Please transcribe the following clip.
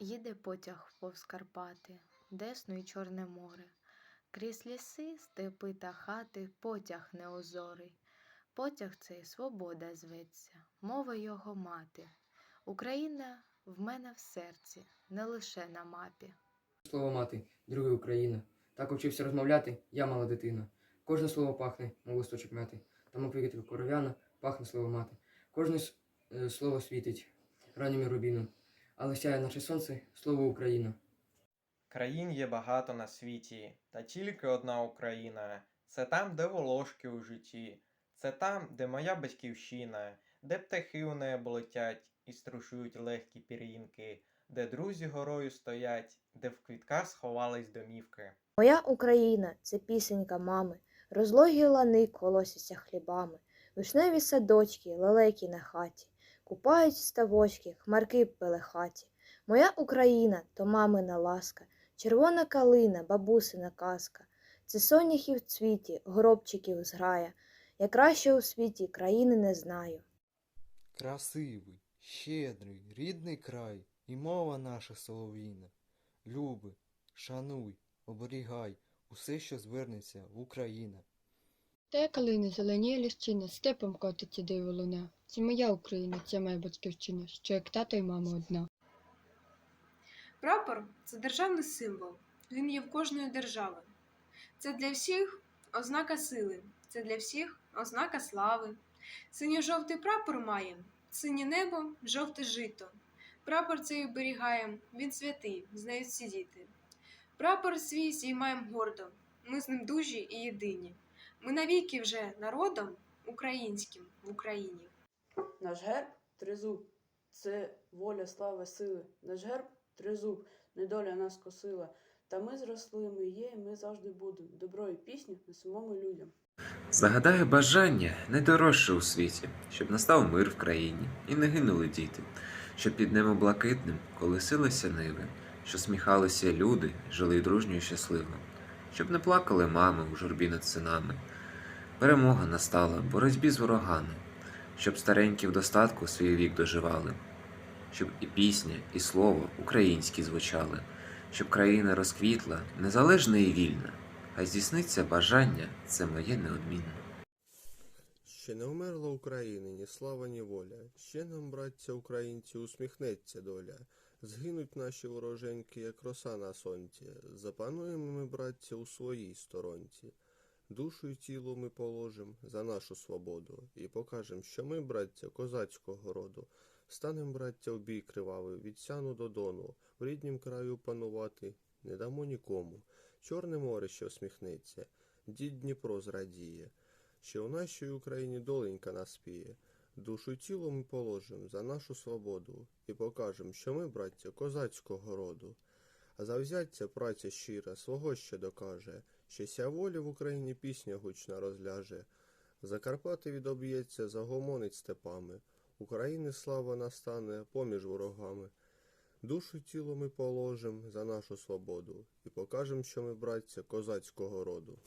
Їде потяг повз Карпати, Десну й Чорне море. Крізь ліси, степи та хати потяг неозорий. Потяг цей свобода зветься, мова його мати. Україна в мене в серці, не лише на мапі. Слово мати, друге Україна. Так учився розмовляти, я мала дитина. Кожне слово пахне, мов листочок мяти. Там квітка коров'яна, пахне слово мати. Кожне е, слово світить ранніми рубіном. Але сяє наше сонце, слово Україна. Країн є багато на світі, та тільки одна Україна. Це там, де волошки у житті, це там, де моя батьківщина, де птахи у небо летять і струшують легкі пір'їнки, де друзі горою стоять, де в квітках сховались домівки. Моя Україна це пісенька мами, розлогі лани колосяться хлібами, вишневі садочки, лелеки на хаті, купають ставочки, хмарки пелехаті. Моя Україна то мамина ласка, червона калина, бабусина казка. Це соняхи в цвіті, горобчиків зграя. Я краще у світі країни не знаю. Красивий, щедрий, рідний край, і мова наша солов'їна. Люби, шануй, оберігай усе, що звернеться в Україна. Те калини зеленіє ліщина, степом котиться диво луна. Це моя Україна, це моя батьківщина, що як тато й мама одна. Прапор це державний символ. Він є в кожної держави. Це для всіх ознака сили, це для всіх ознака слави. Синьо-жовтий прапор має, синє небо, жовте жито. Прапор цей оберігаєм, він святий, знають всі діти. Прапор свій зіймаєм гордо, ми з ним дужі і єдині. Ми навіки вже народом українським в Україні. Наш герб тризуб, це воля, слава, сили. Наш герб тризуб, недоля нас косила. Та ми зросли, ми є, і ми завжди будемо. Добро і пісню несемо ми людям. Загадаю бажання найдорожче у світі, щоб настав мир в країні і не гинули діти, щоб під небом блакитним колесилися ниви, що сміхалися люди, жили дружньо і щасливо, щоб не плакали мами у журбі над синами. Перемога настала боротьбі з ворогами, щоб старенькі в достатку свій вік доживали, щоб і пісня, і слово українські звучали, щоб країна розквітла, незалежна і вільна. Хай здійсниться бажання, це моє неодмінне. Ще не вмерла Україна, ні слава, ні воля. Ще нам, браття українці, усміхнеться доля. Згинуть наші вороженьки, як роса на сонці. Запануємо ми, браття, у своїй сторонці. Душу й тіло ми положим за нашу свободу і покажем, що ми, браття, козацького роду. Станем, браття, в бій кривавий, від сяну до дону, в ріднім краю панувати не дамо нікому. Чорне море, що всміхнеться, дід Дніпро зрадіє, що у нашій Україні доленька наспіє. Душу тіло ми положим за нашу свободу і покажем, що ми, браття, козацького роду. А завзяття праця щира свого ще докаже, що ся волі в Україні пісня гучна розляже. Закарпати відоб'ється, загомонить степами. України слава настане поміж ворогами. Душу тіло ми положим за нашу свободу і покажем, що ми, браття, козацького роду.